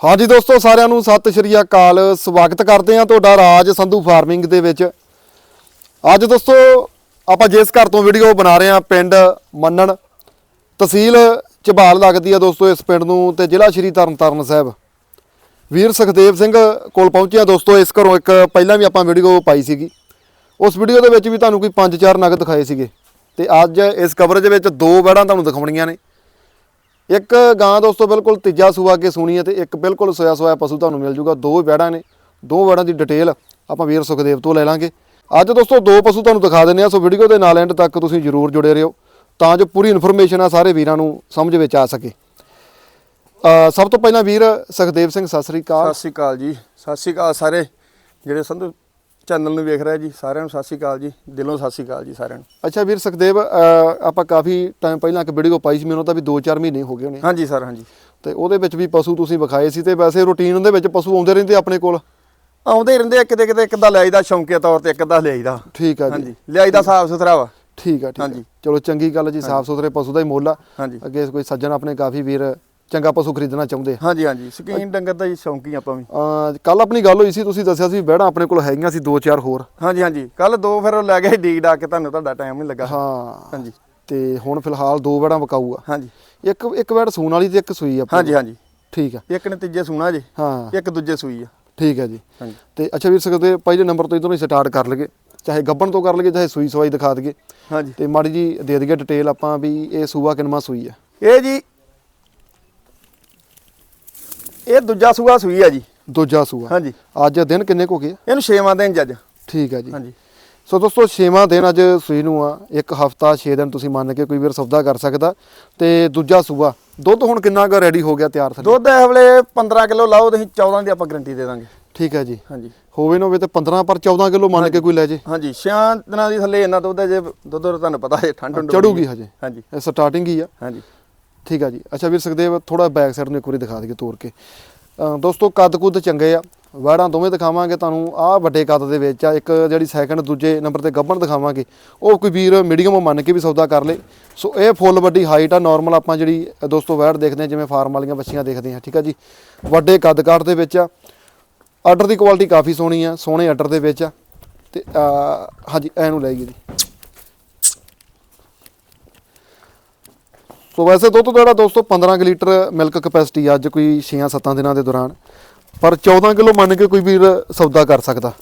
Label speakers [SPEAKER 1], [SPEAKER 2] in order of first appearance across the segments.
[SPEAKER 1] ਹਾਂਜੀ ਦੋਸਤੋ, ਸਾਰਿਆਂ ਨੂੰ ਸਤਿ ਸ਼੍ਰੀ ਅਕਾਲ। ਸਵਾਗਤ ਕਰਦੇ ਹਾਂ ਤੁਹਾਡਾ ਰਾਜ ਸੰਧੂ ਫਾਰਮਿੰਗ ਦੇ ਵਿੱਚ। ਅੱਜ ਦੋਸਤੋ, ਆਪਾਂ ਜਿਸ ਘਰ ਤੋਂ ਵੀਡੀਓ ਬਣਾ ਰਹੇ ਹਾਂ, ਪਿੰਡ ਮੰਨਣ, ਤਹਿਸੀਲ ਝਬਾਲ ਲੱਗਦੀ ਆ ਦੋਸਤੋ ਇਸ ਪਿੰਡ ਨੂੰ ਤੇ ਜ਼ਿਲ੍ਹਾ ਸ਼੍ਰੀ ਤਰਨਤਾਰਨ ਸਾਹਿਬ। ਵੀਰ ਸੁਖਦੇਵ ਸਿੰਘ ਕੋਲ ਪਹੁੰਚਿਆ ਦੋਸਤੋ, ਇਸ ਘਰੋਂ ਇੱਕ ਪਹਿਲਾਂ ਵੀ ਆਪਾਂ ਵੀਡੀਓ ਪਾਈ ਸੀਗੀ। ਉਸ ਵੀਡੀਓ ਦੇ ਵਿੱਚ ਵੀ ਤੁਹਾਨੂੰ ਕੋਈ 5-4 ਨਗ ਦਿਖਾਏ ਸੀਗੇ। ਤੇ ਅੱਜ ਇਸ ਕਵਰੇਜ ਵਿੱਚ ਦੋ ਵੜਾਂ ਤੁਹਾਨੂੰ ਦਿਖਾਉਣੀਆਂ ਨੇ। ਇੱਕ ਗਾਂ ਦੋਸਤੋ ਬਿਲਕੁਲ ਤੀਜਾ ਸੂਆ ਕੇ ਸੂਣੀ ਹੈ ਤੇ ਇੱਕ ਬਿਲਕੁਲ ਸੋਇਆ ਸੋਇਆ ਪਸ਼ੂ ਤੁਹਾਨੂੰ ਮਿਲ ਜੂਗਾ। ਦੋ ਵੈੜਾਂ ਨੇ, ਦੋ ਵੈੜਾਂ ਦੀ ਡਿਟੇਲ ਆਪਾਂ ਵੀਰ ਸੁਖਦੇਵ ਤੋਂ ਲੈ ਲਾਂਗੇ। ਅੱਜ ਦੋਸਤੋ ਦੋ ਪਸ਼ੂ ਤੁਹਾਨੂੰ ਦਿਖਾ ਦਿੰਨੇ ਆ ਸੋ ਵੀਡੀਓ ਦੇ ਨਾਲ ਐਂਡ ਤੱਕ ਤੁਸੀਂ ਜਰੂਰ ਜੁੜੇ ਰਹੋ ਤਾਂ ਜੋ ਪੂਰੀ ਇਨਫੋਰਮੇਸ਼ਨ ਆ ਸਾਰੇ ਵੀਰਾਂ ਨੂੰ ਸਮਝ ਵਿੱਚ ਆ ਸਕੇ। ਸਭ ਤੋਂ ਪਹਿਲਾਂ ਵੀਰ ਸੁਖਦੇਵ ਸਿੰਘ, ਸਤਿ ਸ੍ਰੀ ਅਕਾਲ।
[SPEAKER 2] ਸਤਿ ਸ਼੍ਰੀ ਅਕਾਲ ਜੀ। ਸਤਿ ਸ਼੍ਰੀ ਅਕਾਲ ਸਾਰੇ ਜਿਹੜੇ ਸੰਧੂ ਚੈਨਲ ਨੂੰ ਵੇਖ ਰਹੇ ਜੀ ਸਾਰਿਆਂ ਨੂੰ ਸਤਿ ਸ਼੍ਰੀ ਅਕਾਲ ਜੀ ਦਿਲੋਂ ਸਤਿ ਸ਼੍ਰੀ ਅਕਾਲ ਜੀ ਸਾਰਿਆਂ ਨੂੰ।
[SPEAKER 1] ਅੱਛਾ ਵੀਰ ਸੁਖਦੇਵ ਆਪਾਂ ਕਾਫੀ ਟਾਈਮ ਪਹਿਲਾਂ ਇੱਕ ਵੀਡੀਓ ਪਾਈ ਸੀ ਮੈਨੂੰ ਤਾਂ ਵੀ 2-4 ਮਹੀਨੇ ਹੋ ਗਏ ਹੋਣੇ।
[SPEAKER 2] ਹਾਂਜੀ ਸਰ ਹਾਂਜੀ।
[SPEAKER 1] ਤੇ ਉਹਦੇ ਵਿੱਚ ਵੀ ਪਸ਼ੂ ਤੁਸੀਂ ਵਿਖਾਏ ਸੀ ਤੇ ਵੈਸੇ ਰੂਟੀਨ ਦੇ ਵਿੱਚ ਪਸ਼ੂ ਆਉਂਦੇ ਰਹਿੰਦੇ ਆਪਣੇ ਕੋਲ?
[SPEAKER 2] ਆਉਂਦੇ ਰਹਿੰਦੇ ਆ ਕਿਤੇ ਕਿਤੇ ਇੱਕ ਅੱਧਾ ਲਿਆਈਦਾ ਸ਼ੌਂਕੀਆ ਤੌਰ ਤੇ ਇੱਕ ਅੱਧਾ ਲਿਆਈਦਾ
[SPEAKER 1] ਠੀਕ ਆ ਜੀ।
[SPEAKER 2] ਹਾਂਜੀ ਲਿਆਈਦਾ ਸਾਫ਼ ਸੁਥਰਾ ਵਾ।
[SPEAKER 1] ਠੀਕ ਆ ਠੀਕ ਆ।
[SPEAKER 2] ਹਾਂਜੀ।
[SPEAKER 1] ਚਲੋ ਚੰਗੀ ਗੱਲ ਜੀ ਸਾਫ਼ ਸੁਥਰੇ ਪਸ਼ੂ ਦਾ ਹੀ ਮੁੱਲ ਆ। ਅੱਗੇ ਕੋਈ ਸੱਜਣ ਆਪਣੇ ਕਾਫੀ ਵੀਰ ਚੰਗਾ ਪਸ਼ੂ ਖਰੀਦਣਾ ਚਾਹੁੰਦੇ
[SPEAKER 2] ਹਾਂਜੀ ਹਾਂਜੀ। ਸਕੀਨ ਡੰਗਰ ਦਾ ਜੀ ਸ਼ੌਂਕੀ ਆਪਾਂ ਵੀ।
[SPEAKER 1] ਆ ਕੱਲ ਆਪਣੀ ਗੱਲ ਹੋਈ ਸੀ ਤੁਸੀਂ ਦੱਸਿਆ ਸੀ ਬਹਿਣਾ ਆਪਣੇ ਕੋਲ ਹੈਗੀਆਂ ਸੀ ਦੋ ਚਾਰ ਹੋਰ।
[SPEAKER 2] ਹਾਂਜੀ ਹਾਂਜੀ। ਕੱਲ ਦੋ ਫਿਰ ਉਹ ਲੈ ਗਏ ਡੀਕ ਡਾ ਕੇ ਤੁਹਾਨੂੰ ਤੁਹਾਡਾ ਟਾਈਮ ਨਹੀਂ ਲੱਗਾ।
[SPEAKER 1] ਹਾਂ।
[SPEAKER 2] ਹਾਂਜੀ।
[SPEAKER 1] ਤੇ ਹੁਣ ਫਿਲਹਾਲ ਦੋ ਬਹਿਣਾ ਵਿਕਾਊ ਆ
[SPEAKER 2] ਹਾਂਜੀ।
[SPEAKER 1] ਇੱਕ ਇੱਕ ਬੈੜ ਸੂਣ ਵਾਲੀ ਤੇ ਇੱਕ ਸੂਈ ਆ
[SPEAKER 2] ਹਾਂਜੀ ਹਾਂਜੀ।
[SPEAKER 1] ਠੀਕ ਆ।
[SPEAKER 2] ਇੱਕ ਨੇ ਤੀਜੇ ਸੂਣਾ ਜੀ।
[SPEAKER 1] ਹਾਂ।
[SPEAKER 2] ਇੱਕ ਦੂਜੇ ਸੂਈ ਆ।
[SPEAKER 1] ਠੀਕ ਹੈ ਜੀ।
[SPEAKER 2] ਹਾਂਜੀ।
[SPEAKER 1] ਤੇ ਅੱਛਾ ਵੀਰ ਸਕਦੇ ਪਹਿਲੇ ਨੰਬਰ ਤੋਂ ਇਧਰੋਂ ਹੀ ਸਟਾਰਟ ਕਰ ਲਈਏ। ਚਾਹੇ ਗੱਬਣ ਤੋਂ ਕਰ ਲਈਏ ਚਾਹੇ ਸੂਈ ਸਵਾਈ ਦਿਖਾ ਦਈਏ।
[SPEAKER 2] ਹਾਂਜੀ।
[SPEAKER 1] ਤੇ ਮਾੜੀ ਜੀ ਦੇ ਦਈਏ ਡਿਟੇਲ ਆਪਾਂ ਵੀ ਇਹ ਸੂਆ ਕਿਨਮਾ ਸੂਈ ਆ।
[SPEAKER 2] ਇਹ ਜੀ ਇਹ ਦੂਜਾ ਸੂਆ ਸੂਈ ਆ ਜੀ।
[SPEAKER 1] ਦੂਜਾ ਸੂਆ।
[SPEAKER 2] ਹਾਂਜੀ।
[SPEAKER 1] ਅੱਜ ਦਿਨ ਕਿੰਨੇ ਕੁ ਹੋ ਗਏ ਆ?
[SPEAKER 2] ਇਹਨੂੰ ਛੇਵਾਂ ਦਿਨ ਜੱਜ
[SPEAKER 1] ਠੀਕ ਹੈ ਜੀ।
[SPEAKER 2] ਹਾਂਜੀ।
[SPEAKER 1] ਸੋ ਦੋਸਤੋ ਛੇਵਾਂ ਦਿਨ ਅੱਜ ਸੂਈ ਨੂੰ ਆ ਇੱਕ ਹਫਤਾ 6 ਦਿਨ ਤੁਸੀਂ ਮੰਨ ਕੇ ਕੋਈ ਵੀਰ ਸੌਦਾ ਕਰ ਸਕਦਾ। ਤੇ ਦੂਜਾ ਸੂਆ ਦੁੱਧ ਹੁਣ ਕਿੰਨਾ ਕੁ ਰੈਡੀ ਹੋ ਗਿਆ ਤਿਆਰ ਥੱਲੇ
[SPEAKER 2] ਦੁੱਧ ਇਹ ਵੇਲੇ 15 ਕਿਲੋ ਲਾਓ ਤੁਸੀਂ 14 ਦੀ ਆਪਾਂ ਗਾਰੰਟੀ ਦੇ ਦਾਂਗੇ।
[SPEAKER 1] ਠੀਕ ਹੈ ਜੀ।
[SPEAKER 2] ਹਾਂਜੀ।
[SPEAKER 1] ਹੋਵੇ ਨਾ ਹੋਵੇ ਤੇ 15 ਪਰ 14 ਕਿਲੋ ਮੰਨ ਕੇ ਕੋਈ ਲੈ ਜੇ।
[SPEAKER 2] ਹਾਂਜੀ। ਦਿਨਾਂ ਦੀ ਥੱਲੇ ਇੰਨਾ ਦੁੱਧ ਹੈ ਜੇ ਦੁੱਧ ਤੁਹਾਨੂੰ ਪਤਾ ਹੈ ਠੰਡ ਠੰਡ
[SPEAKER 1] ਚੜੂਗੀ ਹਜੇ।
[SPEAKER 2] ਹਾਂਜੀ।
[SPEAKER 1] ਇਹ ਸਟਾਰਟਿੰਗ ਹੀ ਆ।
[SPEAKER 2] ਹਾਂਜੀ।
[SPEAKER 1] ਠੀਕ ਆ ਜੀ। ਅੱਛਾ ਵੀਰ ਸੁਖਦੇਵ ਥੋੜਾ ਬੈਕ ਸਾਈਡ ਨੂੰ ਇੱਕ ਵਾਰੀ ਦਿਖਾ ਦਈਏ ਤੋਰ ਕੇ। ਦੋਸਤੋ ਕੱਦ ਕੁੱਦ ਚੰਗੇ ਆ। ਵਾੜਾਂ ਦੋਵੇਂ ਦਿਖਾਵਾਂਗੇ ਤੁਹਾਨੂੰ। ਆਹ ਵੱਡੇ ਕੱਦ ਦੇ ਵਿੱਚ ਆ, ਇੱਕ ਜਿਹੜੀ ਸੈਕੰਡ ਦੂਜੇ ਨੰਬਰ ਤੇ ਗੱਭਣ ਦਿਖਾਵਾਂਗੇ। ਉਹ ਕੋਈ ਵੀਰ ਮੀਡੀਅਮ ਮੰਨ ਕੇ ਵੀ ਸੌਦਾ ਕਰ ਲੇ। ਸੋ ਇਹ ਫੁੱਲ ਵੱਡੀ ਹਾਈਟ ਆ ਨਾਰਮਲ ਆਪਾਂ ਜਿਹੜੀ ਦੋਸਤੋ ਵੈੜ ਦੇਖਦੇ ਆ, ਜਿਵੇਂ ਫਾਰਮ ਵਾਲੀਆਂ ਬੱਚੀਆਂ ਦੇਖਦੇ ਆ, ਠੀਕ ਆ ਜੀ। ਵੱਡੇ ਕੱਦ ਕਾਠ ਦੇ ਵਿੱਚ ਆ। ਆਰਡਰ ਦੀ ਕੁਆਲਿਟੀ ਕਾਫੀ ਸੋਹਣੀ ਆ, ਸੋਹਣੇ ਆਰਡਰ ਦੇ ਵਿੱਚ ਆ। ਤੇ ਹਾਂਜੀ ਹਾਂਜੀ ਨੂੰ ਲੈ ਗਈ ਜੀ। ਸੋ ਵੈਸੇ ਦੁੱਧ ਜਿਹੜਾ ਦੋਸਤੋ 15 ਕੁ ਲੀਟਰ ਮਿਲਕ ਕਪੈਸਿਟੀ ਅੱਜ ਕੋਈ 6-7 ਦਿਨਾਂ ਦੇ ਦੌਰਾਨ। ਪਰ 14 ਕਿਲੋ ਮੰਨ ਕੇ ਕੋਈ ਵੀਰ ਸੌਦਾ ਕਰ ਸਕਦਾ।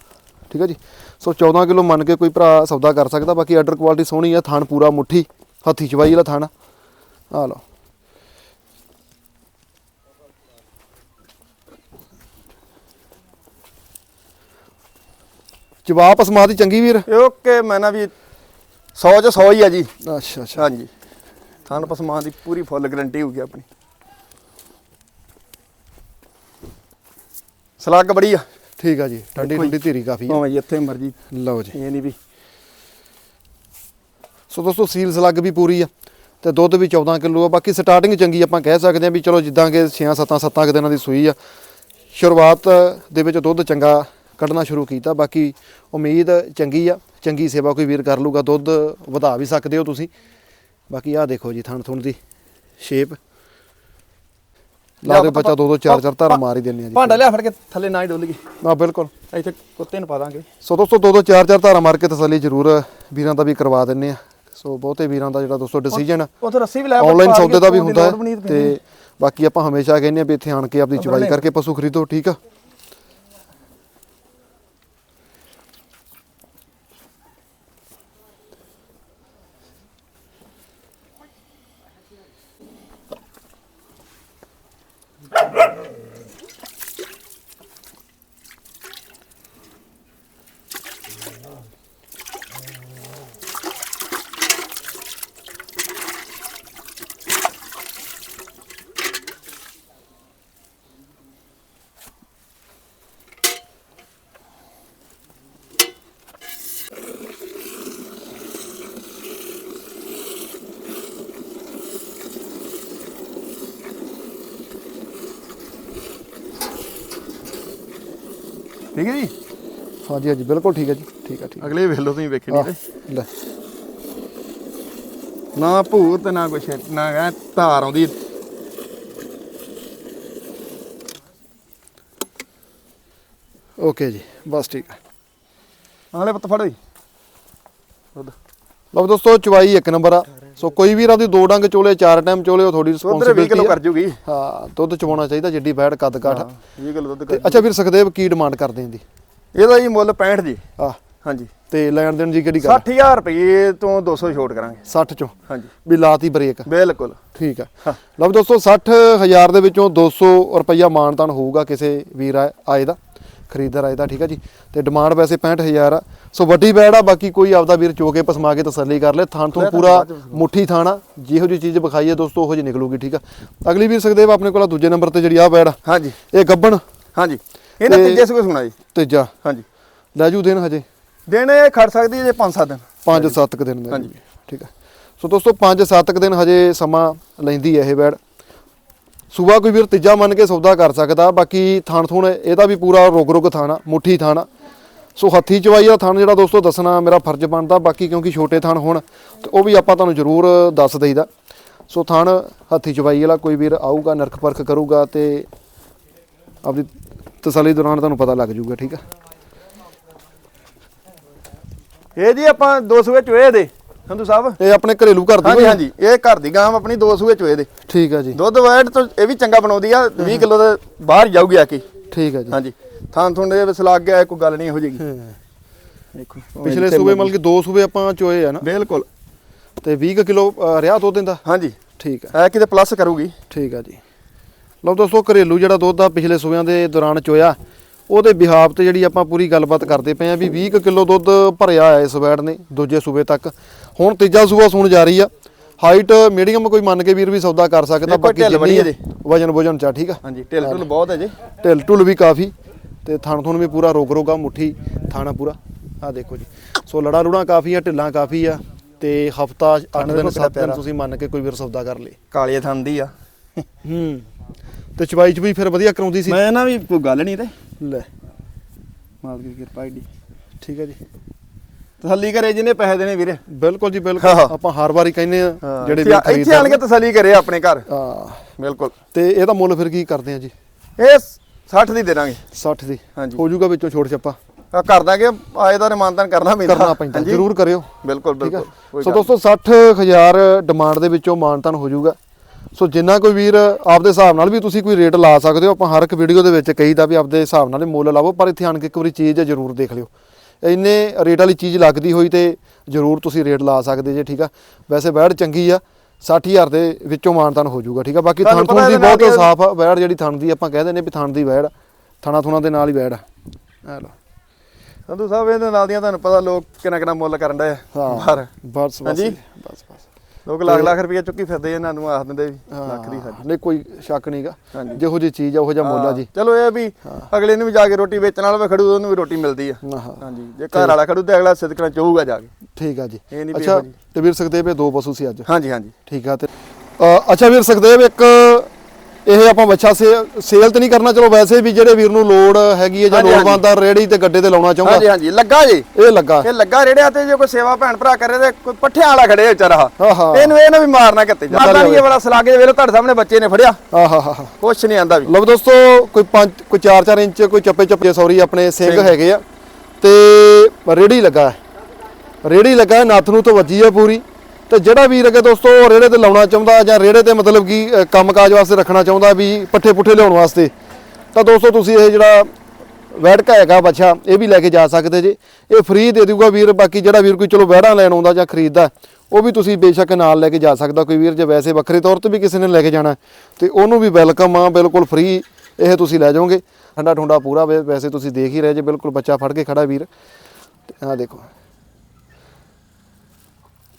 [SPEAKER 1] ਠੀਕ ਹੈ ਜੀ? ਸੋ 14 ਕਿਲੋ ਮੰਨ ਕੇ ਕੋਈ ਭਰਾ ਸੌਦਾ ਕਰ ਸਕਦਾ। ਬਾਕੀ ਆਰਡਰ ਕੁਆਲਿਟੀ ਸੋਹਣੀ ਆ ਥਣ ਪੂਰਾ ਮੁੱਠੀ ਹੱਥੀ ਚਵਾਈ ਵਾਲਾ ਥਣ ਆ। ਲਓ। ਜਵਾਬ ਅਸਮਾ ਦੀ ਚੰਗੀ ਵੀਰ।
[SPEAKER 2] ਓਕੇ ਮੈਂ ਨਾ ਵੀ 100 ਚ 100 ਹੀ ਆ ਜੀ।
[SPEAKER 1] ਅੱਛਾ ਅੱਛਾ।
[SPEAKER 2] ਹਾਂਜੀ। ਥਾਨ ਪਸਮਾਨ ਦੀ ਪੂਰੀ ਫੁੱਲ ਗਾਰੰਟੀ ਹੋਊਗੀ ਆਪਣੀ। ਸਲੱਗ ਬੜੀ ਆ।
[SPEAKER 1] ਠੀਕ ਆ ਜੀ ਠੰਡੀ। ਠੰਡੀ ਧੀਰੀ ਕਾਫੀ ਆ।
[SPEAKER 2] ਭਾਵੇਂ ਜਿੱਥੇ ਮਰਜ਼ੀ
[SPEAKER 1] ਲਓ ਜੀ।
[SPEAKER 2] ਇਹ ਨਹੀਂ ਵੀ।
[SPEAKER 1] ਸੋ ਦੋਸਤੋ ਸੀਲ ਸਲੱਗ ਵੀ ਪੂਰੀ ਆ ਤੇ ਦੁੱਧ ਵੀ 14 ਕਿਲੋ ਆ। ਬਾਕੀ ਸਟਾਰਟਿੰਗ ਚੰਗੀ ਆਪਾਂ ਕਹਿ ਸਕਦੇ ਆ ਵੀ ਚਲੋ ਜਿੱਦਾਂ ਕਿ 6 7 7 ਕੁ ਦਿਨਾਂ ਦੀ ਸੂਈ ਆ। ਸ਼ੁਰੂਆਤ ਦੇ ਵਿੱਚ ਦੁੱਧ ਚੰਗਾ ਕੱਢਣਾ ਸ਼ੁਰੂ ਕੀਤਾ। ਬਾਕੀ ਉਮੀਦ ਚੰਗੀ ਆ। ਚੰਗੀ ਸੇਵਾ ਕੋਈ ਵੀਰ ਕਰ ਲੂਗਾ ਦੁੱਧ ਵਧਾ ਵੀ ਸਕਦੇ ਹੋ ਤੁਸੀਂ। ਬਾਕੀ ਆਹ ਦੇਖੋ ਜੀ ਥਣ ਥੁਣ ਦੀ ਸ਼ੇਪ ਲਾ ਦੇ ਬੱਚਾ ਦੋ ਦੋ ਚਾਰ ਚਾਰ ਧਾਰ ਮਾਰ ਹੀ ਦਿੰਨੇ ਆ ਜੀ।
[SPEAKER 2] ਭਾਂਡਾ ਲਿਆ ਫੜ ਕੇ ਥੱਲੇ ਨਾ ਹੀ ਡੁੱਲ ਗਈ।
[SPEAKER 1] ਹਾਂ ਬਿਲਕੁਲ।
[SPEAKER 2] ਇੱਥੇ ਕੁੱਤੇ ਨੂੰ ਪਾ ਦਾਂਗੇ।
[SPEAKER 1] ਸੋ ਦੋਸਤੋ ਦੋ ਦੋ ਚਾਰ ਚਾਰ ਧਾਰਾ ਮਾਰ ਕੇ ਤਸੱਲੀ ਜ਼ਰੂਰ ਵੀਰਾਂ ਦਾ ਵੀ ਕਰਵਾ ਦਿੰਨੇ ਆ। ਸੋ ਬਹੁਤੇ ਵੀਰਾਂ ਦਾ ਜਿਹੜਾ ਦੋਸਤੋ ਡਿਸੀਜਨ
[SPEAKER 2] ਉਥੇ ਰੱਸੀ ਵੀ ਲੈ
[SPEAKER 1] ਆਨਲਾਈਨ ਸੌਦੇ ਦਾ ਵੀ ਹੁੰਦਾ ਤੇ ਬਾਕੀ ਆਪਾਂ ਹਮੇਸ਼ਾ ਕਹਿੰਦੇ ਆ ਵੀ ਇੱਥੇ ਆਣ ਕੇ ਆਪਣੀ ਚਵਾਈ ਕਰਕੇ ਪਸ਼ੂ ਖਰੀਦੋ ਠੀਕ ਆ?
[SPEAKER 2] ਠੀਕ ਹੈ ਜੀ?
[SPEAKER 1] ਹਾਂਜੀ ਹਾਂਜੀ ਬਿਲਕੁਲ ਠੀਕ ਹੈ ਜੀ। ਠੀਕ ਹੈ ਠੀਕ
[SPEAKER 2] ਅਗਲੇ ਵੇਖ ਲਓ ਤੁਸੀਂ ਵੇਖਣੀ ਤੇ
[SPEAKER 1] ਲੈ।
[SPEAKER 2] ਨਾ ਭੂਤ ਨਾ ਕੁਛ ਨਾ ਗਾ ਧਾਰ ਆਉਂਦੀ।
[SPEAKER 1] ਓਕੇ ਜੀ ਬਸ ਠੀਕ ਹੈ।
[SPEAKER 2] ਆਲੇ ਪੱਤ ਫੜੋ ਜੀ
[SPEAKER 1] ਲਓ ਦੋਸਤੋ ਚਵਾਈ ਇੱਕ ਨੰਬਰ ਆ। ਸੋ ਕੋਈ ਵੀ ਰਾਦੀ ਦੋ ਡੰਗ ਚੋਲੇ ਚਾਰ ਟਾਈਮ ਚੋਲੇ ਉਹ ਤੁਹਾਡੀ
[SPEAKER 2] ਉਧਰ 20 ਕਿਲੋ
[SPEAKER 1] ਰਿਸਪੌਂਸਿਬਿਲਟੀ
[SPEAKER 2] ਕਰ ਜੂਗੀ।
[SPEAKER 1] ਹਾਂ ਦੁੱਧ ਚਵਾਉਣਾ ਚਾਹੀਦਾ ਜਿੱਡੀ ਬੈੜ ਕੱਦ ਕਾਠ।
[SPEAKER 2] 20 ਕਿਲੋ ਦੁੱਧ ਕਰ
[SPEAKER 1] ਅੱਛਾ ਵੀਰ ਸੁਖਦੇਵ ਕੀ ਡਿਮਾਂਡ ਕਰਦੇ ਆਂ ਦੀ
[SPEAKER 2] ਇਹਦਾ ਜੀ ਮੁੱਲ 65 ਜੀ।
[SPEAKER 1] ਆ
[SPEAKER 2] ਹਾਂਜੀ।
[SPEAKER 1] ਤੇ ਲੈਣ ਦੇਣ ਜੀ ਕਿਹੜੀ ਗੱਲ?
[SPEAKER 2] 60000 ਰੁਪਏ ਤੋਂ 200 ਛੋਟ ਕਰਾਂਗੇ।
[SPEAKER 1] 60 ਚੋਂ?
[SPEAKER 2] ਹਾਂਜੀ।
[SPEAKER 1] ਵੀ ਲਾਤੀ ਬ੍ਰੇਕ
[SPEAKER 2] ਬਿਲਕੁਲ।
[SPEAKER 1] ਠੀਕ ਆ। ਲਓ ਦੋਸਤੋ 60000 ਦੇ ਵਿੱਚੋਂ 200 ਰੁਪਈਆ ਮਾਨਤਾਨ ਹੋਊਗਾ ਕਿਸੇ ਵੀਰ ਆਏ ਦਾ। ਖਰੀਦਦਾਰ ਆਏ ਦਾ ਠੀਕ ਆ ਜੀ। ਤੇ ਡਿਮਾਂਡ ਵੈਸੇ 65000 ਆ। ਸੋ ਵੱਡੀ ਬੈੜ ਆ ਬਾਕੀ ਕੋਈ ਆਪਦਾ ਵੀਰ ਚੋਕੇ ਪਸਮਾ ਕੇ ਤਸੱਲੀ ਕਰ ਲੈ। ਥਾਂ ਤੋਂ ਪੂਰਾ ਮੁੱਠੀ ਥਾਣਾ ਜਿਹੋ ਜੀ ਚੀਜ਼ ਵਿਖਾਈਏ ਦੋਸਤੋ ਉਹੋ ਜੀ ਨਿਕਲੂਗੀ ਠੀਕ ਆ। ਅਗਲੀ ਵੀਰ ਸੁਖਦੇਵ ਆਪਣੇ ਕੋਲ ਦੂਜੇ ਨੰਬਰ ਤੇ ਜਿਹੜੀ ਆ ਬੈੜ
[SPEAKER 2] ਹਾਂਜੀ।
[SPEAKER 1] ਇਹ ਗੱਬਣ।
[SPEAKER 2] ਹਾਂਜੀ। ਇਹਨਾਂ
[SPEAKER 1] ਤੇ-
[SPEAKER 2] ਤੀਜੇ ਸੂਏ ਸੁਣਾ ਜੀ।
[SPEAKER 1] ਤੀਜਾ।
[SPEAKER 2] ਹਾਂਜੀ।
[SPEAKER 1] ਲੈ ਜੂ ਦਿਨ ਹਜੇ।
[SPEAKER 2] ਦਿਨ ਇਹ ਖੜ ਸਕਦੀ ਹੈ ਜੇ 5-7 ਦਿਨ।
[SPEAKER 1] 5-7 ਕ ਦਿਨ
[SPEAKER 2] ਹਾਂਜੀ।
[SPEAKER 1] ਠੀਕ ਆ। ਸੋ ਦੋਸਤੋ 5-7 ਕ ਦਿਨ ਹਜੇ ਸਮਾਂ ਲੈਂਦੀ ਹੈ ਇਹ ਬੈੜ। ਸੂਬਾ ਕੋਈ ਵੀਰ ਤੀਜਾ ਮੰਨ ਕੇ ਸੌਦਾ ਕਰ ਸਕਦਾ, ਬਾਕੀ ਥਾਣ ਥੂਣ, ਇਹਦਾ ਵੀ ਪੂਰਾ ਰੁਗ ਰੁਗ ਥਾਣਾ, ਮੁੱਠੀ ਥਾਣਾ। ਸੋ ਹੱਥੀ ਚਵਾਈ ਦਾ ਥਾਣ ਜਿਹੜਾ ਦੋਸਤੋ ਦੱਸਣਾ ਮੇਰਾ ਫਰਜ਼ ਬਣਦਾ, ਬਾਕੀ ਕਿਉਂਕਿ ਛੋਟੇ ਥਾਣ ਹੋਣ, ਤੇ ਉਹ ਵੀ ਆਪਾਂ ਤੁਹਾਨੂੰ ਜ਼ਰੂਰ ਦੱਸ ਦਈਦਾ। ਸੋ ਥਣ ਹੱਥੀ ਚਵਾਈ ਵਾਲਾ ਕੋਈ ਵੀਰ ਆਊਗਾ ਨਰਖ ਪਰਖ ਕਰੂਗਾ ਤੇ ਆਪਣੀ ਤਸੱਲੀ ਦੌਰਾਨ ਤੁਹਾਨੂੰ ਪਤਾ ਲੱਗ ਜਾਊਗਾ ਠੀਕ ਆ?
[SPEAKER 2] ਇਹ ਜੀ ਆਪਾਂ ਦੋ ਸੂਏ ਚੋਏ ਦੇ ਸੰਧੂ ਸਾਹਿਬ?
[SPEAKER 1] ਇਹ ਆਪਣੇ ਘਰੇਲੂ ਘਰ ਦੀ
[SPEAKER 2] ਹਾਂਜੀ? ਹਾਂਜੀ। ਇਹ ਘਰ ਦੀ ਗਾਂ ਆਪਣੀ ਦੋ ਸੂਏ ਚੋਏ ਦੇ
[SPEAKER 1] ਠੀਕ ਆ ਜੀ।
[SPEAKER 2] ਦੁੱਧ ਵੈਟ ਤੋਂ ਇਹ ਵੀ ਚੰਗਾ ਬਣਾਉਂਦੀ ਆ 20 ਕਿਲੋ ਦੇ ਬਾਹਰ ਜਾਊਗੀ ਆ ਕੇ।
[SPEAKER 1] ਠੀਕ ਆ ਜੀ।
[SPEAKER 2] ਹਾਂਜੀ। ਥਾਂ ਥੁੰਡੇ ਦੇ ਵਿੱਚ ਲੱਗ ਗਿਆ ਕੋਈ ਗੱਲ ਨਹੀਂ ਇਹੋ ਜਿਹੀ। ਦੇਖੋ
[SPEAKER 1] ਪਿਛਲੇ ਸੂਬੇ ਮਤਲਬ ਕਿ ਦੋ ਸੂਬੇ ਆਪਾਂ ਚੋਏ ਆ ਨਾ।
[SPEAKER 2] ਬਿਲਕੁਲ।
[SPEAKER 1] ਤੇ 20 ਕੁ ਕਿਲੋ ਅ, ਰਿਹਾ ਦੋ ਦਿਨ ਦਾ
[SPEAKER 2] ਹਾਂਜੀ।
[SPEAKER 1] ਠੀਕ ਆ।
[SPEAKER 2] ਇਹ ਕਿਤੇ ਪਲੱਸ ਕਰੂਗੀ।
[SPEAKER 1] ਠੀਕ ਆ ਜੀ। ਲਓ ਦੋਸਤੋ ਘਰੇਲੂ ਜਿਹੜਾ ਦੁੱਧ ਆ ਪਿਛਲੇ ਸੂਬਿਆਂ ਦੇ ਦੌਰਾਨ ਚੋਇਆ ਉਹਦੇ ਬਿਹਾਫ ਤੇ ਜਿਹੜੀ ਆਪਾਂ ਪੂਰੀ ਗੱਲਬਾਤ ਕਰਦੇ ਪਏ ਆ ਵੀ 20 ਕੁ ਕਿਲੋ ਦੁੱਧ ਭਰਿਆ ਆ ਇਸ ਵੈੜ ਨੇ ਦੂਜੇ ਸੂਬੇ ਤੱਕ। ਹੁਣ ਤੀਜਾ ਸੂਬਾ ਸੂਣ ਜਾ ਰਹੀ ਆ। ਹਾਈਟ ਮੀਡੀਅਮ ਕੋਈ ਮੰਨ ਕੇ ਵੀਰ ਵੀ ਸੌਦਾ ਕਰ ਸਕਦਾ
[SPEAKER 2] ਢਿੱਲ
[SPEAKER 1] ਜਿੰਨੀ ਆ,
[SPEAKER 2] ਇਹਦੇ।
[SPEAKER 1] ਵਜਨ ਵਜਨ ਚਾ ਠੀਕ ਆ?
[SPEAKER 2] ਹਾਂਜੀ ਢਿੱਲ ਢੁੱਲ ਬਹੁਤ ਹੈ ਜੀ।
[SPEAKER 1] ਢਿੱਲ ਢੁੱਲ ਵੀ ਕਾਫੀ ਤੇ ਥਣ ਥੁਣ ਵੀ ਪੂਰਾ ਰੋਗ ਰੋਗਾ ਮੁੱਠੀ ਥਾਣਾ ਪੂਰਾ। ਆ ਦੇਖੋ ਜੀ। ਸੋ ਲੜਾ ਲੁੜਾ ਕਾਫੀ ਆ ਢਿੱਲਾਂ ਕਾਫੀ ਆ ਤੇ ਹਫਤਾ 8 ਦਿਨ
[SPEAKER 2] ਦੇਖੋ
[SPEAKER 1] 7 ਦਿਨ। ਤੁਸੀਂ ਮੰਨ ਕੇ ਕੋਈ ਵੀਰ ਸੌਦਾ ਕਰ ਲੇ।
[SPEAKER 2] ਕਾਲੀਏ ਥਾਂ ਦੀ ਆ।
[SPEAKER 1] ਹੂੰ। ਤੇ ਚਵਾਈ ਚ ਵੀ ਫਿਰ ਵਧੀਆ ਕਰਾਉਂਦੀ ਸੀ?
[SPEAKER 2] ਮੈਂ ਨਾ ਵੀ ਕੋਈ ਗੱਲ ਨਹੀਂ ਤੇ।
[SPEAKER 1] ਲੈ।
[SPEAKER 2] ਮਾਲਕ ਦੀ ਕਿਰਪਾ ਏਡੀ।
[SPEAKER 1] ਠੀਕ ਹੈ ਜੀ।
[SPEAKER 2] ਤਸੱਲੀ ਕਰੇ ਜਿਹਨੇ ਪੈਸੇ ਦੇਣੇ ਵੀਰੇ।
[SPEAKER 1] ਬਿਲਕੁਲ ਜੀ ਬਿਲਕੁਲ। ਆਪਾਂ ਹਰ ਵਾਰੀ ਕਹਿੰਦੇ ਆ ਜਿਹੜੇ ਵੀ
[SPEAKER 2] ਆ- ਇੱਥੇ ਆਣ ਕੇ ਤਸੱਲੀ ਕਰੇ ਆਪਣੇ ਘਰ।
[SPEAKER 1] ਹਾਂ।
[SPEAKER 2] ਬਿਲਕੁਲ।
[SPEAKER 1] ਤੇ ਇਹਦਾ ਮੁੱਲ ਫਿਰ ਕੀ ਕਰਦੇ ਆ ਜੀ?
[SPEAKER 2] ਇਹ 60 ਦੀ ਦੇ ਦਾਂਗੇ।
[SPEAKER 1] 60 ਦੀ।
[SPEAKER 2] ਹਾਂਜੀ।
[SPEAKER 1] ਹੋ ਜਾਊਗਾ ਵਿੱਚੋਂ ਛੋਟ ਛੱਪਾ।
[SPEAKER 2] ਆ ਕਰ ਦਾਂਗੇ। ਆਏ ਦਾ ਨਿਮਾਨਤਨ ਕਰਨਾ ਪੈਂਦਾ।
[SPEAKER 1] ਕਰਨਾ ਪੈਂਦਾ। ਜ਼ਰੂਰ ਕਰਿਓ।
[SPEAKER 2] ਬਿਲਕੁਲ ਬਿਲਕੁਲ।
[SPEAKER 1] ਸੋ ਦੋਸਤੋ 60000 ਡਿਮਾਂਡ ਦੇ ਵਿੱਚੋਂ ਮਾਨਤਨ ਹੋ ਜਾਊਗਾ। ਸੋ ਜਿੰਨਾ ਕੋਈ ਵੀਰ ਆਪਦੇ ਹਿਸਾਬ ਨਾਲ ਵੀ ਤੁਸੀਂ ਕੋਈ ਰੇਟ ਲਾ ਸਕਦੇ ਹੋ ਆਪਾਂ ਹਰ ਇੱਕ ਵੀਡੀਓ ਦੇ ਵਿੱਚ ਕਹੀਦਾ ਵੀ ਆਪਦੇ ਹਿਸਾਬ ਨਾਲ ਮੁੱਲ ਲਾਵੋ ਪਰ ਇੱਥੇ ਆਣ ਕੇ ਇੱਕ ਵਾਰੀ ਚੀਜ਼ ਜ਼ਰੂਰ ਦੇਖ ਲਿਓ। ਇੰਨੇ ਰੇਟ ਵਾਲੀ ਚੀਜ਼ ਲੱਗਦੀ ਹੋਈ ਤੇ ਜ਼ਰੂਰ ਤੁਸੀਂ ਰੇਟ ਲਾ ਸਕਦੇ ਜੇ ਠੀਕ ਆ? ਵੈਸੇ ਬੈੜ ਚੰਗੀ ਆ 60000 ਦੇ ਵਿੱਚੋਂ ਮਾਨਤਨ ਹੋ ਜਾਊਗਾ ਠੀਕ ਆ? ਬਾਕੀ ਥਣ ਥੁਣ ਦੀ ਬਹੁਤ ਸਾਫ਼ ਆ ਬੈੜ ਜਿਹੜੀ ਥਣ ਦੀ ਆਪਾਂ ਕਹਿ ਦਿੰਦੇ ਵੀ ਥਣ ਦੀ ਬੈੜ। ਥਣਾ ਥੁਣਾ ਦੇ ਨਾਲ ਹੀ ਬੈੜ ਆ। ਆ ਲਓ।
[SPEAKER 2] ਸੰਧੂ ਸਾਹਿਬ ਇਹਦੇ ਨਾਲ ਦੀਆਂ ਤੁਹਾਨੂੰ ਪਤਾ ਲੋਕ ਕਿੰਨਾ ਕਿੰਨਾ ਮੁੱਲ ਕਰਨ ਦੇ ਬਾਹਰ।
[SPEAKER 1] ਬਸ ਬਸ
[SPEAKER 2] ਹਾਂਜੀ।
[SPEAKER 1] ਬਸ ਬਸ।
[SPEAKER 2] ਲੋਕ ਲੱਖ ਲੱਖ ਰੁਪਏ ਚੁੱਕੀ ਫਿਰਦੇ ਇਹਨਾਂ ਨੂੰ ਆਖ ਦਿੰਦੇ ਵੀ ਲੱਖ ਦੀ ਸਾਡੀ।
[SPEAKER 1] ਨਹੀਂ ਕੋਈ ਸ਼ੱਕ ਨਹੀਂਗਾ। ਜਿਹੋ ਜੀ ਚੀਜ਼ ਆ ਉਹੋ ਜਿਹਾ ਮੁੱਲ ਆ ਜੀ।
[SPEAKER 2] ਚਲੋ ਇਹ ਵੀ ਅਗਲੇ ਨੂੰ ਵੀ ਜਾ ਕੇ ਰੋਟੀ ਵੇਚਣ ਵਾਲਾ ਵੀ ਖੜੂ ਉਹਨੂੰ ਵੀ ਰੋਟੀ ਮਿਲਦੀ ਆ। ਹਾਂਜੀ। ਜੇ ਘਰ ਵਾਲਾ ਖੜੂ ਤੇ ਅਗਲਾ ਸਿੱਧਕਣਾ ਚਾਹੂਗਾ ਜਾ ਕੇ।
[SPEAKER 1] ਠੀਕ ਆ ਜੀ। ਅੱਛਾ। ਤੇ ਵੀਰ ਸੁਖਦੇਵ ਇਹ ਦੋ ਪਸ਼ੂ ਸੀ ਅੱਜ।
[SPEAKER 2] ਹਾਂਜੀ ਹਾਂਜੀ।
[SPEAKER 1] ਠੀਕ ਆ ਤੇ ਅੱਛਾ ਵੀਰ ਸੁਖਦੇਵ ਇੱਕ ਇਹ ਆਪਾਂ ਬੱਚਾ ਸੇਲ ਤੇ ਨਹੀਂ ਕਰਨਾ ਚਲੋ ਵੈਸੇ ਵੀ ਜਿਹੜੇ ਵੀਰ ਨੂੰ ਲੋੜ ਹੈਗੀ ਹੈ ਜਾਂ ਲੋੜਵੰਦ ਆ ਰੇੜੀ ਤੇ ਗੱਡੇ ਤੇ ਲਾਉਣਾ ਚਾਹੁੰਦਾ।
[SPEAKER 2] ਹਾਂਜੀ ਹਾਂਜੀ। ਲੱਗਾ ਜੀ?
[SPEAKER 1] ਇਹ ਲੱਗਾ।
[SPEAKER 2] ਇਹ ਲੱਗਾ ਰੇੜਿਆ ਤੇ ਜੇ ਕੋਈ ਸੇਵਾ ਭੈਣ ਭਰਾ ਕਰੇ ਤੇ ਕੋਈ ਪੱਠਿਆਂ ਵਾਲਾ ਖੜੇ ਵਿਚਾਰਾ ਇਹਨੂੰ ਇਹ ਨਾ ਵੀ ਮਾਰਨਾ ਕਿਤੇ। ਜਾਂਦਾ ਨਹੀਂ ਇਹ ਵਾਲਾ ਸਲਾਗੇ ਵੇਲੇ ਤੁਹਾਡੇ ਸਾਹਮਣੇ ਬੱਚੇ ਨੇ ਫੜਿਆ।
[SPEAKER 1] ਆਹਾ ਹਾ ਹਾ
[SPEAKER 2] ਕੁਛ ਨਹੀਂ ਆਂਦਾ ਵੀ।
[SPEAKER 1] ਲਓ ਦੋਸਤੋ ਕੋਈ 5 ਕੋਈ 4-4 ਇੰਚ ਕੋਈ ਚੱਪੇ ਚੱਪੇ ਸੌਰੀ ਆਪਣੇ ਸਿੰਘ ਹੈਗੇ ਆ। ਤੇ ਰੇੜੀ ਲੱਗਾ। ਰੇੜੀ ਲੱਗਾ ਨੱਥ ਨੂੰ ਤੋਂ ਵੱਜੀ ਆ ਪੂਰੀ। ਤੇ ਜਿਹੜਾ ਵੀਰ ਅਗੇ ਦੋਸਤੋ ਰੇੜੇ ਤੇ ਲਾਉਣਾ ਚਾਹੁੰਦਾ ਜਾਂ ਰੇੜੇ ਤੇ ਮਤਲਬ ਕਿ ਅ, ਕੰਮਕਾਜ ਵਾਸਤੇ ਰੱਖਣਾ ਚਾਹੁੰਦਾ ਵੀ ਪੱਠੇ ਪੁੱਠੇ ਲਿਆਉਣ ਵਾਸਤੇ ਤਾਂ ਦੋਸਤੋ ਤੁਸੀਂ ਇਹ ਜਿਹੜਾ ਵੈੜਕਾ ਹੈਗਾ ਬੱਚਾ ਇਹ ਵੀ ਲੈ ਕੇ ਜਾ ਸਕਦੇ ਜੇ। ਇਹ ਫ੍ਰੀ ਦੇ ਦੂਗਾ ਵੀਰ ਬਾਕੀ ਜਿਹੜਾ ਵੀਰ ਕੋਈ ਚਲੋ ਵੈੜਾਂ ਲੈਣ ਆਉਂਦਾ ਜਾਂ ਖਰੀਦਦਾ ਉਹ ਵੀ ਤੁਸੀਂ ਬੇਸ਼ੱਕ ਨਾਲ ਲੈ ਕੇ ਜਾ ਸਕਦਾ ਕੋਈ ਵੀਰ ਜੇ ਵੈਸੇ ਵੱਖਰੇ ਤੌਰ ਤੇ ਵੀ ਕਿਸੇ ਨੇ ਲੈ ਕੇ ਜਾਣਾ ਤੇ ਉਹਨੂੰ ਵੀ ਵੈਲਕਮ ਆ ਬਿਲਕੁਲ ਫ੍ਰੀ ਇਹ ਤੁਸੀਂ ਲੈ ਜਾਓਗੇ। ਠੰਡਾ ਠੁੰਡਾ ਪੂਰਾ ਵੈ- ਵੈਸੇ ਤੁਸੀਂ ਦੇਖ ਹੀ ਰਹੇ ਜੇ ਬਿਲਕੁਲ ਬੱਚਾ ਫੜ ਕੇ ਖੜਾ ਵੀਰ। ਆ ਦੇਖੋ।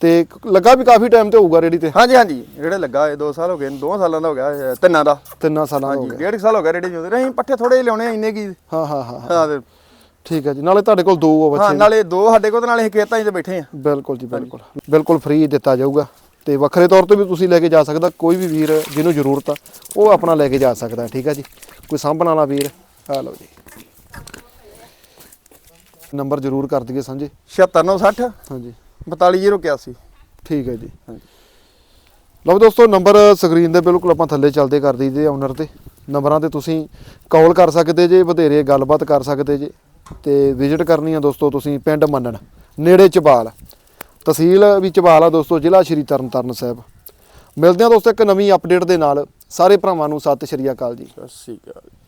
[SPEAKER 1] ਤੇ ਲੱਗਾ ਵੀ ਕਾਫੀ ਟਾਈਮ ਤੇ ਹੋਊਗਾ ਰੇੜੀ ਤੇ?
[SPEAKER 2] ਹਾਂਜੀ ਹਾਂਜੀ। ਜਿਹੜੇ ਲੱਗਾ ਇਹ 2 ਸਾਲ ਹੋ ਗਏ 2 ਸਾਲਾਂ ਦਾ ਹੋ ਗਿਆ ਤਿੰਨਾਂ ਦਾ।
[SPEAKER 1] ਤਿੰਨਾਂ ਸਾਲਾਂ ਹੋ ਗਿਆ।
[SPEAKER 2] ਡੇਢ ਸਾਲ ਹੋ ਗਿਆ ਰੇੜੇ ਜੁਦੇ ਰਹੇ ਪੱਠੇ ਥੋੜੇ ਲਿਆਉਣੇ ਇੰਨੇ ਕੀ?
[SPEAKER 1] ਹਾਂ ਹਾਂ ਹਾਂ ਹਾਂ।
[SPEAKER 2] ਹਾਂ
[SPEAKER 1] ਠੀਕ ਹੈ ਜੀ। ਨਾਲੇ ਤੁਹਾਡੇ ਕੋਲ ਦੋ ਆ
[SPEAKER 2] ਹਾਂ
[SPEAKER 1] ਬੱਚੇ
[SPEAKER 2] ਨਾਲੇ ਦੋ ਸਾਡੇ ਕੋਲ ਤੇ ਨਾਲੇ ਖੇਤਾਂ 'ਚ ਤੇ ਬੈਠੇ ਆ।
[SPEAKER 1] ਬਿਲਕੁਲ ਜੀ ਬਿਲਕੁਲ। ਬਿਲਕੁਲ ਫ੍ਰੀ ਦਿੱਤਾ ਜਾਊਗਾ। ਤੇ ਵੱਖਰੇ ਤੌਰ ਤੇ ਵੀ ਤੁਸੀਂ ਲੈ ਕੇ ਜਾ ਸਕਦਾ ਕੋਈ ਵੀ ਵੀਰ ਜਿਹਨੂੰ ਜ਼ਰੂਰਤ ਆ ਉਹ ਆਪਣਾ ਲੈ ਕੇ ਜਾ ਸਕਦਾ ਠੀਕ ਆ ਜੀ? ਕੋਈ ਸਾਂਭਣ ਵਾਲਾ ਵੀਰ? ਆ ਲਓ ਜੀ। ਨੰਬਰ ਜ਼ਰੂਰ ਕਰ ਦਈਏ ਸਾਂਝੇ।
[SPEAKER 2] 76960
[SPEAKER 1] ਹਾਂਜੀ।
[SPEAKER 2] 4281
[SPEAKER 1] ਠੀਕ ਹੈ ਜੀ। ਲਓ ਦੋਸਤੋ ਨੰਬਰ ਸਕਰੀਨ ਦੇ ਬਿਲਕੁਲ ਆਪਾਂ ਥੱਲੇ ਚੱਲਦੇ ਕਰ ਦਈਦੇ ਓਨਰ ਤੇ। ਨੰਬਰਾਂ ਤੇ ਤੁਸੀਂ ਕਾਲ ਕਰ ਸਕਦੇ ਜੇ ਵਧੇਰੇ ਗੱਲਬਾਤ ਕਰ ਸਕਦੇ ਜੇ। ਤੇ ਵਿਜ਼ਿਟ ਕਰਨੀ ਆ ਦੋਸਤੋ ਤੁਸੀਂ ਪਿੰਡ ਮੰਨਣ ਨੇੜੇ ਚਬਾਲ। ਤਹਿਸੀਲ ਵੀ ਚਬਾਲ ਆ ਦੋਸਤੋ ਜ਼ਿਲ੍ਹਾ ਸ਼੍ਰੀ ਤਰਨਤਾਰਨ ਸਾਹਿਬ। ਮਿਲਦੇ ਆ ਦੋਸਤੋ ਇੱਕ ਨਵੀਂ ਅਪਡੇਟ ਦੇ ਨਾਲ। ਸਾਰੇ ਭਰਾਵਾਂ ਨੂੰ ਸਤਿ ਸ਼੍ਰੀ ਅਕਾਲ ਜੀ।
[SPEAKER 2] ਸਤਿ ਸ਼੍ਰੀ ਅਕਾਲ।